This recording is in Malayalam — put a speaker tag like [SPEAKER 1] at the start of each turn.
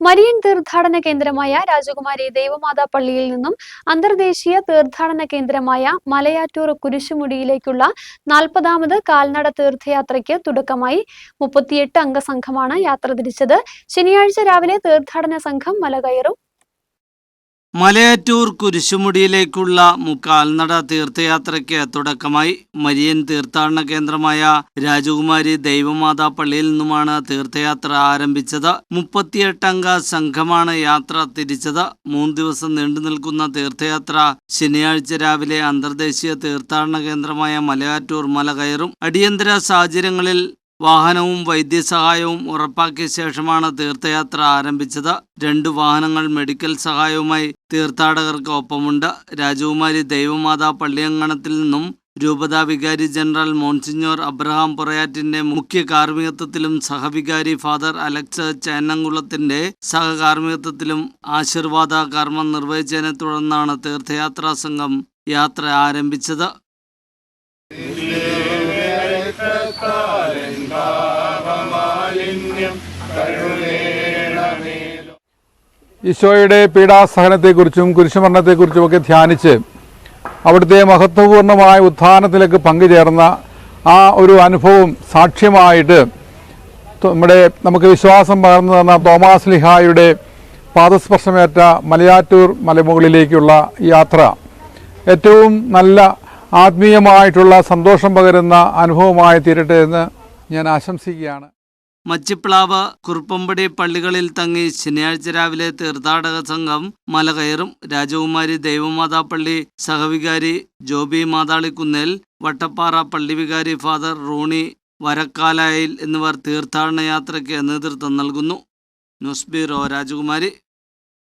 [SPEAKER 1] മരിയൻ തീർത്ഥാടന കേന്ദ്രമായ രാജകുമാരി ദേവമാതാ പള്ളിയിൽ നിന്നും അന്തർദേശീയ തീർത്ഥാടന കേന്ദ്രമായ മലയാറ്റൂർ കുരിശുമുടിയിലേക്കുള്ള നാൽപ്പതാമത് കാൽനട തീർത്ഥയാത്രയ്ക്ക് തുടക്കമായി മുപ്പത്തിയെട്ട് അംഗ സംഘമാണ് യാത്ര തിരിച്ചത്. ശനിയാഴ്ച രാവിലെ തീർത്ഥാടന സംഘം മല കയറും
[SPEAKER 2] മലയാറ്റൂർ കുരിശുമുടിയിലേക്കുള്ള മുക്കാൽനട തീർത്ഥയാത്രയ്ക്ക് തുടക്കമായി മരിയൻ തീർത്ഥാടന കേന്ദ്രമായ രാജകുമാരി ദൈവമാതാ പള്ളിയിൽ നിന്നുമാണ് തീർത്ഥയാത്ര ആരംഭിച്ചത്. മുപ്പത്തിയെട്ടംഗ സംഘമാണ് യാത്ര തിരിച്ചത്. മൂന്ന് ദിവസം നീണ്ടു നിൽക്കുന്ന തീർത്ഥയാത്ര ശനിയാഴ്ച രാവിലെ അന്തർദേശീയ തീർത്ഥാടന കേന്ദ്രമായ മലയാറ്റൂർ മല കയറും അടിയന്തര സാഹചര്യങ്ങളിൽ വാഹനവും വൈദ്യസഹായവും ഉറപ്പാക്കിയ ശേഷമാണ് തീർത്ഥയാത്ര ആരംഭിച്ചത്. രണ്ട് വാഹനങ്ങൾ മെഡിക്കൽ സഹായവുമായി തീർത്ഥാടകർക്ക് ഒപ്പമുണ്ട്. രാജകുമാരി ദൈവമാതാ പള്ളിയങ്കണത്തിൽ നിന്നും രൂപതാ വികാരി ജനറൽ മോൺസിഞ്ഞോർ അബ്രഹാം പൊറയാറ്റിന്റെ മുഖ്യ കാർമ്മികത്വത്തിലും സഹവികാരി ഫാദർ അലക്സ് ചേന്നംകുളത്തിന്റെ സഹകാർമ്മികത്വത്തിലും ആശീർവാദ കർമ്മം നിർവഹിച്ചതിനെ തുടർന്നാണ് തീർത്ഥയാത്രാ സംഘം യാത്ര ആരംഭിച്ചത്.
[SPEAKER 3] ഈശോയുടെ പീഡാസഹനത്തെക്കുറിച്ചും കുരിശുമരണത്തെക്കുറിച്ചും ഒക്കെ ധ്യാനിച്ച് അവിടുത്തെ മഹത്വപൂർണമായ ഉത്ഥാനത്തിലേക്ക് പങ്കുചേർന്ന ആ ഒരു അനുഭവം സാക്ഷ്യമായിട്ട് നമ്മുടെ നമുക്ക് വിശ്വാസം പകർന്നു തന്ന തോമാസ് ലിഹായുടെ പാദസ്പർശമേറ്റ മലയാറ്റൂർ മലമുകളിലേക്കുള്ള യാത്ര. ഏറ്റവും നല്ല ആത്മീയമായിട്ടുള്ള സന്തോഷം പകരുന്ന അനുഭവമായി തീരട്ടെ എന്ന് ഞാൻ ആശംസിക്കുകയാണ്.
[SPEAKER 2] മച്ചിപ്ലാവ് കുറുപ്പമ്പടി പള്ളികളിൽ തങ്ങി ശനിയാഴ്ച രാവിലെ തീർത്ഥാടക സംഘം മല കയറും. രാജകുമാരി ദൈവമാതാ പള്ളി സഹവികാരി ജോബി മാതാളിക്കുന്നേൽ വട്ടപ്പാറ പള്ളി വികാരി ഫാദർ റൂണി വരക്കാലായിൽ എന്നിവർ തീർത്ഥാടന യാത്രയ്ക്ക് നേതൃത്വം നൽകുന്നു. ന്യൂസ് ബ്യൂറോ രാജകുമാരി.